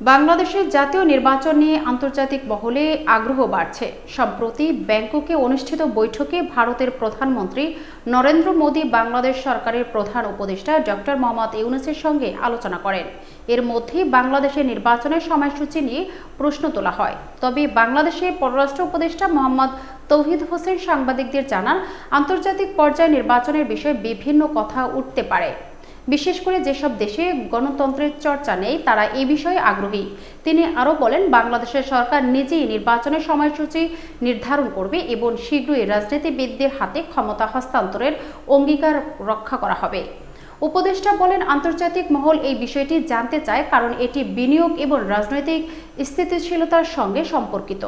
বাংলাদেশের জাতীয় নির্বাচন নিয়ে আন্তর্জাতিক মহলে আগ্রহ বাড়ছে। সম্প্রতি ব্যাংককে অনুষ্ঠিত বৈঠকে ভারতের প্রধানমন্ত্রী নরেন্দ্র মোদী বাংলাদেশ সরকারের প্রধান উপদেষ্টা ডক্টর মোহাম্মদ ইউনুসের সঙ্গে আলোচনা করেন। এর মধ্যে বাংলাদেশের নির্বাচনের সময়সূচি নিয়ে প্রশ্ন তোলা হয়। তবে বাংলাদেশের পররাষ্ট্র উপদেষ্টা মোহাম্মদ তৌহিদ হোসেন সাংবাদিকদের জানান, আন্তর্জাতিক পর্যায়ে নির্বাচনের বিষয়ে বিভিন্ন কথা উঠতে পারে। বিশেষ করে যেসব দেশে গণতন্ত্রের চর্চা নেই, তারা এই বিষয়ে আগ্রহী। তিনি আরও বলেন, বাংলাদেশের সরকার নিজেই নির্বাচনের সময়সূচি নির্ধারণ করবে এবং শীঘ্রই রাজনীতিবিদদের হাতে ক্ষমতা হস্তান্তরের অঙ্গীকার রক্ষা করা হবে। উপদেষ্টা বলেন, আন্তর্জাতিক মহল এই বিষয়টি জানতে চায় কারণ এটি বিনিয়োগ এবং রাজনৈতিক স্থিতিশীলতার সঙ্গে সম্পর্কিত।